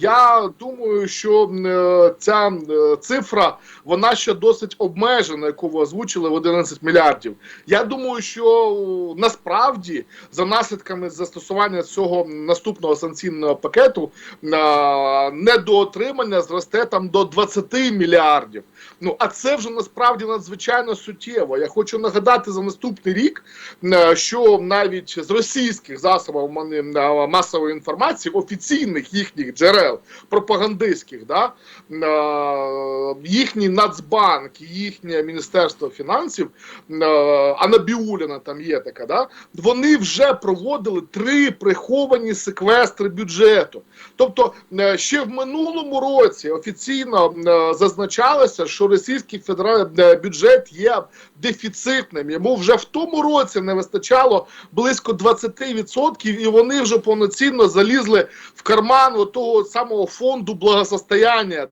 Я думаю, що е, ця е, цифра вона ще досить обмежена, яку ви озвучили в 11 мільярдів. Я думаю, що насправді за наслідками застосування цього наступного санкційного пакету е, недоотримання зросте там до 20 мільярдів. Ну а це вже насправді надзвичайно суттєво. Я хочу нагадати за наступний рік, що навіть з російських засобів масової інформації, офіційних їхніх джерел, пропагандистських, да, е, їхній Нацбанк, їхнє Міністерство фінансів, е, Анна Біуліна там є така, да, вони вже проводили три приховані секвестри бюджету. Тобто е, ще в минулому році офіційно е, зазначалося, що російський федеральний бюджет є дефіцитним. Йому вже в тому році не вистачало близько 20%, і вони вже повноцінно залізли в карман того самого фонду благосостояння.